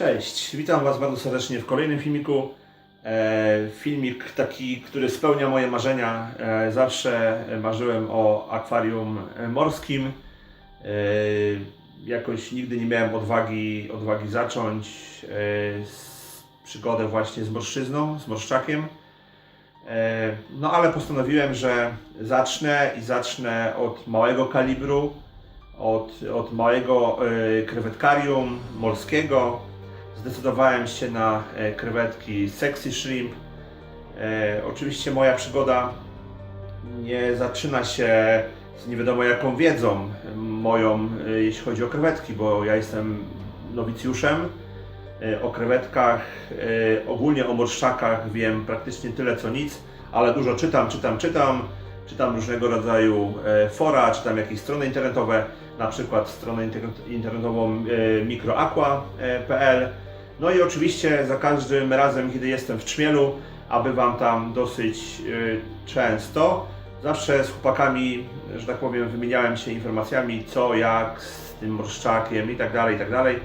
Cześć, witam Was bardzo serdecznie w kolejnym filmiku. E, filmik taki, który spełnia moje marzenia. E, zawsze marzyłem o akwarium morskim. E, jakoś nigdy nie miałem odwagi, odwagi zacząć e, przygodę właśnie z morszczyzną, z morszczakiem. E, No ale postanowiłem, że zacznę i zacznę od małego kalibru, od, od małego e, krewetkarium morskiego. Zdecydowałem się na e, krewetki Sexy Shrimp. E, oczywiście moja przygoda nie zaczyna się z nie wiadomo jaką wiedzą moją, e, jeśli chodzi o krewetki, bo ja jestem nowicjuszem. O krewetkach, ogólnie o morszczakach wiem praktycznie tyle co nic, ale dużo czytam, czytam, czytam. Czytam różnego rodzaju fora, czytam jakieś strony internetowe, na przykład stronę internet- internetową microaqua.pl. No i oczywiście za każdym razem, kiedy jestem w Trzmielu, a bywam tam dosyć e, często, zawsze z chłopakami, że tak powiem, wymieniałem się informacjami, co, jak z tym morszczakiem i tak dalej, i tak dalej.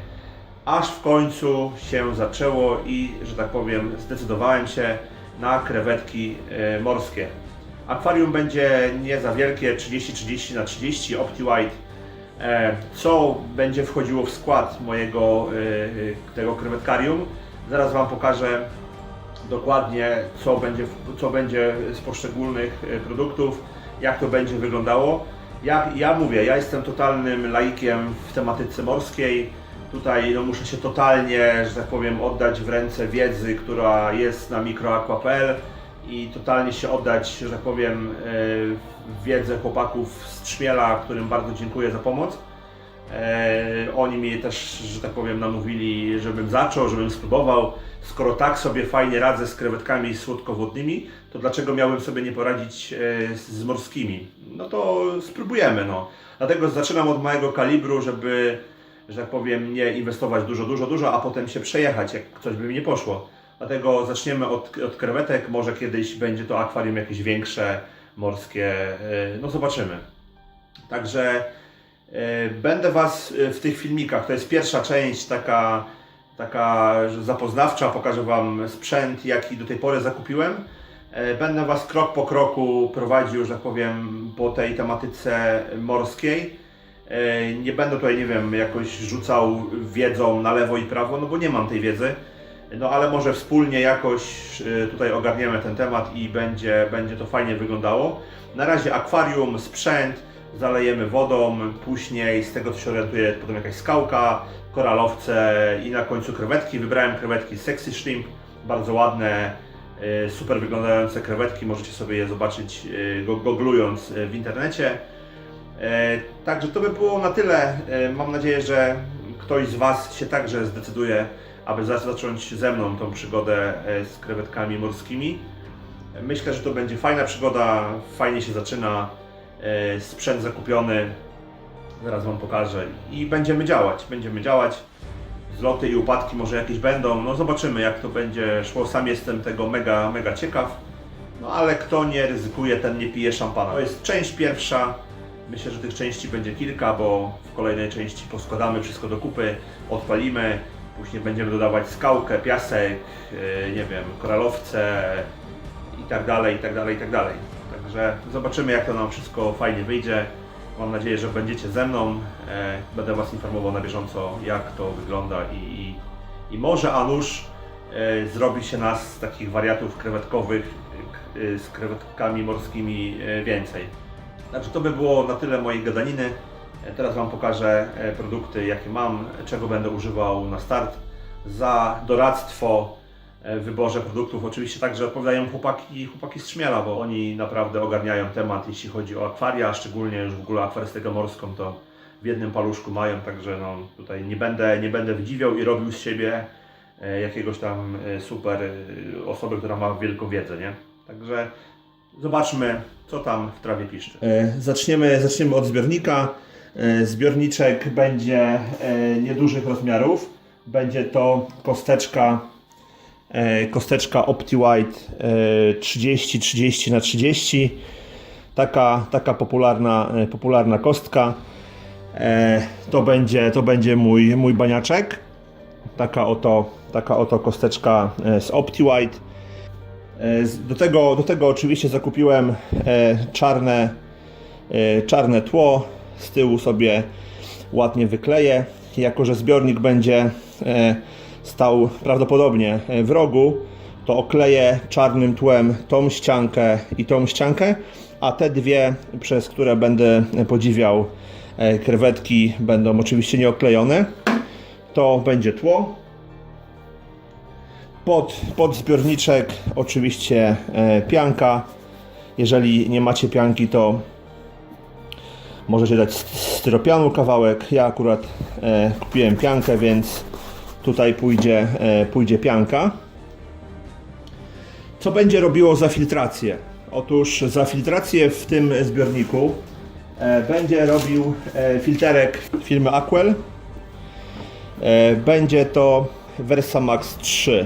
Aż w końcu się zaczęło i, że tak powiem, zdecydowałem się na krewetki e, morskie. Akwarium będzie nie za wielkie, 30-30 na 30 OptiWide. E, Co będzie wchodziło w skład mojego e, tego krewetkarium? Zaraz Wam pokażę dokładnie, co będzie, co będzie z poszczególnych e, produktów, jak to będzie wyglądało. Ja, ja mówię, ja jestem totalnym laikiem w tematyce morskiej. Tutaj no, muszę się totalnie, że tak powiem, oddać w ręce wiedzy, która jest na microaqua.pl i totalnie się oddać, że tak powiem, e, wiedzę chłopaków z Trzmiela, którym bardzo dziękuję za pomoc. E, Oni mi też, że tak powiem, namówili, żebym zaczął, żebym spróbował. Skoro tak sobie fajnie radzę z krewetkami słodkowodnymi, to dlaczego miałbym sobie nie poradzić e, z morskimi? No to spróbujemy, no. Dlatego zaczynam od małego kalibru, żeby, że tak powiem, nie inwestować dużo, dużo, dużo, a potem się przejechać, jak coś by mi nie poszło. Dlatego zaczniemy od, od krewetek, może kiedyś będzie to akwarium jakieś większe, morskie, e, no zobaczymy. Także e, będę Was e, w tych filmikach, to jest pierwsza część taka, taka zapoznawcza, pokażę Wam sprzęt, jaki do tej pory zakupiłem. Będę Was krok po kroku prowadził, że tak powiem, po tej tematyce morskiej. Nie będę tutaj, nie wiem, jakoś rzucał wiedzą na lewo i prawo, no bo nie mam tej wiedzy. No ale może wspólnie jakoś y, tutaj ogarniemy ten temat i będzie, będzie to fajnie wyglądało. Na razie akwarium, sprzęt, zalejemy wodą, później z tego co się orientuję potem jakaś skałka, koralowce i na końcu krewetki. Wybrałem krewetki Sexy Shrimp, bardzo ładne, y, super wyglądające krewetki, możecie sobie je zobaczyć y, go- goglując y, w internecie. Także to by było na tyle. Mam nadzieję, że ktoś z Was się także zdecyduje, aby za- zacząć ze mną tą przygodę e, z krewetkami morskimi. Myślę, że to będzie fajna przygoda, fajnie się zaczyna, e, sprzęt zakupiony, zaraz Wam pokażę i będziemy działać, będziemy działać. Zloty i upadki może jakieś będą, no zobaczymy jak to będzie szło. Sam jestem tego mega, mega ciekaw. No ale kto nie ryzykuje, ten nie pije szampana. To jest część pierwsza. Myślę, że tych części będzie kilka, bo w kolejnej części poskładamy wszystko do kupy, odpalimy, później będziemy dodawać skałkę, piasek, yy, nie wiem, koralowce i tak dalej, i tak dalej, i tak dalej. Także zobaczymy jak to nam wszystko fajnie wyjdzie. Mam nadzieję, że będziecie ze mną. E, Będę Was informował na bieżąco jak to wygląda i, i, i może a nuż e, zrobi się nas z takich wariatów krewetkowych e, z krewetkami morskimi e, więcej. Także to by było na tyle mojej gadaniny. E, Teraz Wam pokażę e, produkty, jakie mam, czego będę używał na start. Za doradztwo e, w wyborze produktów oczywiście także odpowiadają chłopaki, chłopaki z Trzmiela, bo oni naprawdę ogarniają temat, jeśli chodzi o akwaria, szczególnie już w ogóle akwarystykę morską, to w jednym paluszku mają, także no, tutaj nie będę, nie będę wydziwiał i robił z siebie jakiegoś tam super osoby, która ma wielką wiedzę, nie? Także zobaczmy, co tam w trawie piszczy. Zaczniemy, zaczniemy od zbiornika. E, Zbiorniczek będzie e, niedużych rozmiarów. Będzie to kosteczka, e, kosteczka OptiWide e, 30-30 na 30 Taka, taka popularna, popularna kostka. To będzie, to będzie mój, mój baniaczek. Taka oto, taka oto kosteczka z OptiWhite. E, z- Do tego, do tego oczywiście zakupiłem czarne, czarne tło. Z tyłu sobie ładnie wykleję. Jako, że zbiornik będzie e, stał prawdopodobnie e, w rogu, to okleję czarnym tłem tą ściankę i tą ściankę, a te dwie, przez które będę podziwiał e, krewetki, będą oczywiście nieoklejone. To będzie tło. Pod, pod zbiorniczek oczywiście pianka. Jeżeli nie macie pianki, to możecie dać st- styropianu kawałek. Ja akurat e, kupiłem piankę, więc tutaj pójdzie, e, pójdzie pianka. Co będzie robiło za filtrację? Otóż za filtrację w tym zbiorniku e, będzie robił e, filterek firmy Aquel. E, będzie to Versamax 3.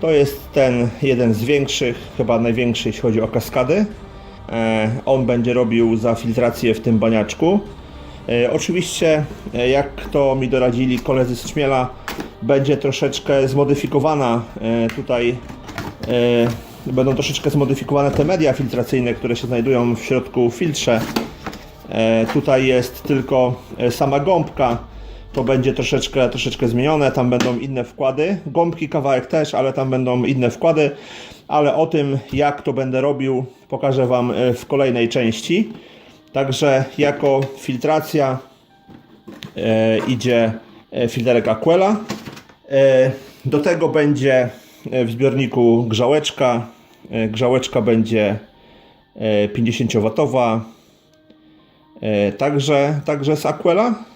To jest ten jeden z większych, chyba największy jeśli chodzi o kaskady. E, On będzie robił za filtrację w tym baniaczku. E, Oczywiście, e, jak to mi doradzili koledzy z Czmiela, będzie troszeczkę zmodyfikowana tutaj będą troszeczkę zmodyfikowane te media filtracyjne, które się znajdują w środku w filtrze. Tutaj jest tylko sama gąbka. To będzie troszeczkę, troszeczkę zmienione. Tam będą inne wkłady. Gąbki kawałek też, ale tam będą inne wkłady. Ale o tym, jak to będę robił, pokażę Wam e, w kolejnej części. Także jako filtracja e, idzie e, filterek Aquela. E, Do tego będzie e, w zbiorniku grzałeczka. E, Grzałeczka będzie e, 50W. E, Także, także z Aquela.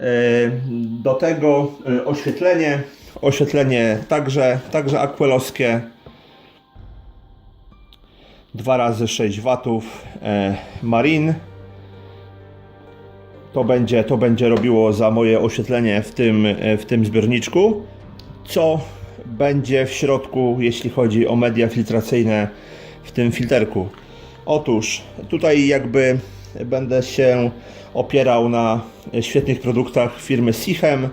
E, Do tego e, oświetlenie. Oświetlenie także, także aquelowskie. 2 razy 6 watów e, Marin. To będzie, to będzie robiło za moje oświetlenie w tym, w tym zbiorniczku. Co będzie w środku, jeśli chodzi o media filtracyjne w tym filterku? Otóż tutaj jakby będę się opierał na świetnych produktach firmy Sichem.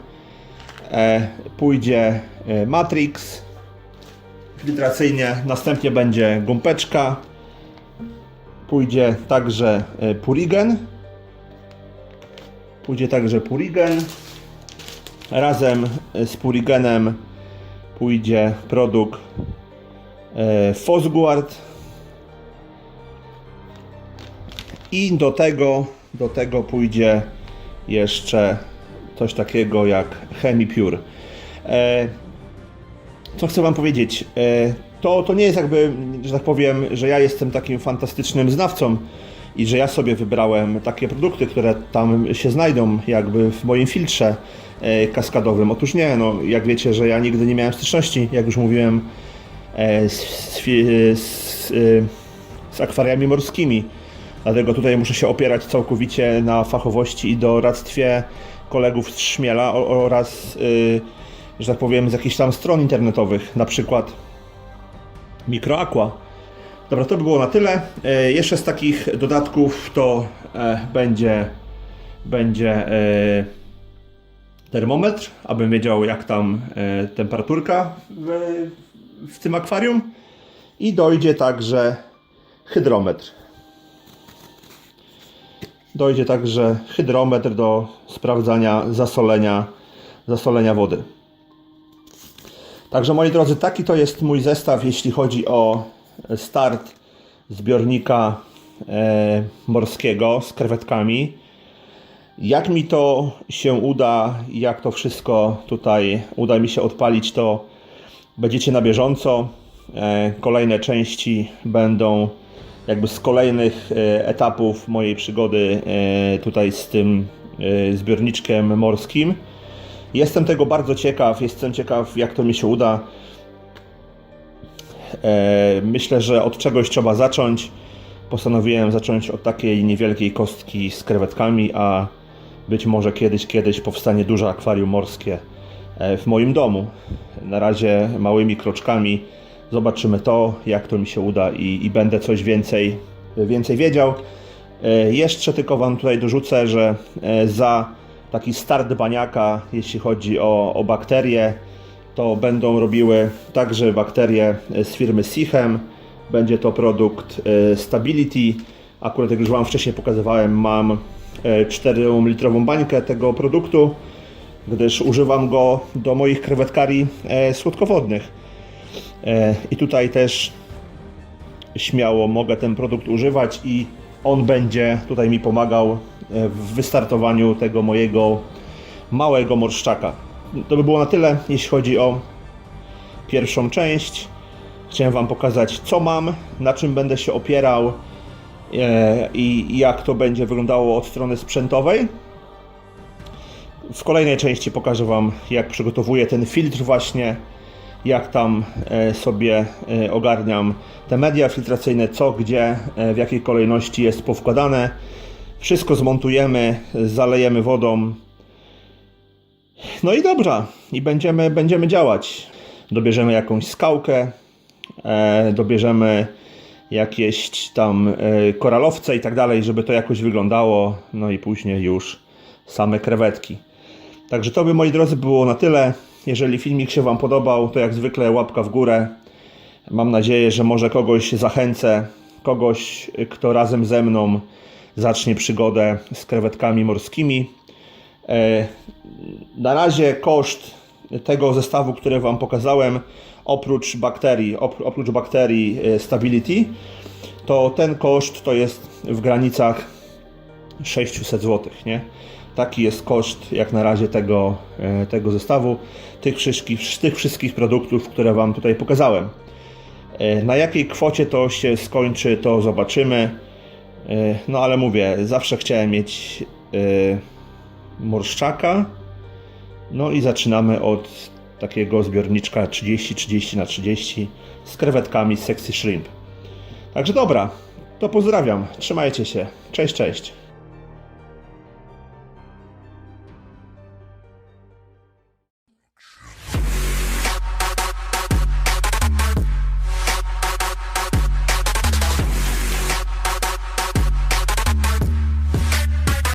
E, Pójdzie e, Matrix filtracyjnie, następnie będzie gąbeczka. Pójdzie także e, Purigen. Pójdzie także Purigen. Razem z Purigenem pójdzie produkt Fosguard. I do tego, do tego pójdzie jeszcze coś takiego jak Chemipure. E, co chcę Wam powiedzieć? E, to, to nie jest jakby, że tak powiem, że ja jestem takim fantastycznym znawcą i że ja sobie wybrałem takie produkty, które tam się znajdą jakby w moim filtrze e, kaskadowym. Otóż nie, no jak wiecie, że ja nigdy nie miałem styczności, jak już mówiłem, e, z, z, y, z akwariami morskimi. Dlatego tutaj muszę się opierać całkowicie na fachowości i doradztwie kolegów z Szmiela oraz, y, że tak powiem, z jakichś tam stron internetowych, na przykład Microaqua. Dobra, to by było na tyle. E, Jeszcze z takich dodatków to e, będzie, będzie e, termometr, abym wiedział jak tam e, temperaturka w, w tym akwarium i dojdzie także hydrometr. Dojdzie także hydrometr do sprawdzania zasolenia, zasolenia wody. Także moi drodzy, taki to jest mój zestaw, jeśli chodzi o start zbiornika e, morskiego z krewetkami. Jak mi to się uda, jak to wszystko tutaj uda mi się odpalić, to będziecie na bieżąco. E, kolejne części będą jakby z kolejnych e, etapów mojej przygody e, tutaj z tym e, zbiorniczkiem morskim. Jestem tego bardzo ciekaw, jestem ciekaw jak to mi się uda. Myślę, że od czegoś trzeba zacząć. Postanowiłem zacząć od takiej niewielkiej kostki z krewetkami, a być może kiedyś, kiedyś powstanie duże akwarium morskie w moim domu. Na razie małymi kroczkami zobaczymy to, jak to mi się uda i, i będę coś więcej, więcej wiedział. E, Jeszcze tylko Wam tutaj dorzucę, że e, za taki start baniaka, jeśli chodzi o, o bakterie. To będą robiły także bakterie z firmy Sichem. Będzie to produkt e, Stability. Akurat jak już Wam wcześniej pokazywałem, mam 4-litrową bańkę tego produktu, gdyż używam go do moich krewetkarii e, słodkowodnych. E, I tutaj też śmiało mogę ten produkt używać i on będzie tutaj mi pomagał e, w wystartowaniu tego mojego małego morszczaka. To by było na tyle, jeśli chodzi o pierwszą część. Chciałem Wam pokazać, co mam, na czym będę się opierał e, i jak to będzie wyglądało od strony sprzętowej. W kolejnej części pokażę Wam, jak przygotowuję ten filtr właśnie, jak tam e, sobie e, ogarniam te media filtracyjne, co, gdzie, e, w jakiej kolejności jest powkładane. Wszystko zmontujemy, zalejemy wodą. No i dobra, i będziemy, będziemy działać. Dobierzemy jakąś skałkę, dobierzemy jakieś tam koralowce i tak dalej, żeby to jakoś wyglądało. No i później już same krewetki. Także to by moi drodzy było na tyle. Jeżeli filmik się Wam podobał, to jak zwykle łapka w górę. Mam nadzieję, że może kogoś zachęcę, kogoś, kto razem ze mną zacznie przygodę z krewetkami morskimi. E, Na razie koszt tego zestawu, który Wam pokazałem, oprócz bakterii, op- oprócz bakterii e, Stability, to ten koszt to jest w granicach 600 zł, nie? Taki jest koszt jak na razie tego, e, tego zestawu, tych wszystkich, tych wszystkich produktów, które Wam tutaj pokazałem. E, Na jakiej kwocie to się skończy, to zobaczymy. E, No ale mówię, zawsze chciałem mieć morszczaka. No i zaczynamy od takiego zbiorniczka 30-30 na 30 z krewetkami Sexy Shrimp. Także dobra, to pozdrawiam. Trzymajcie się. Cześć, cześć.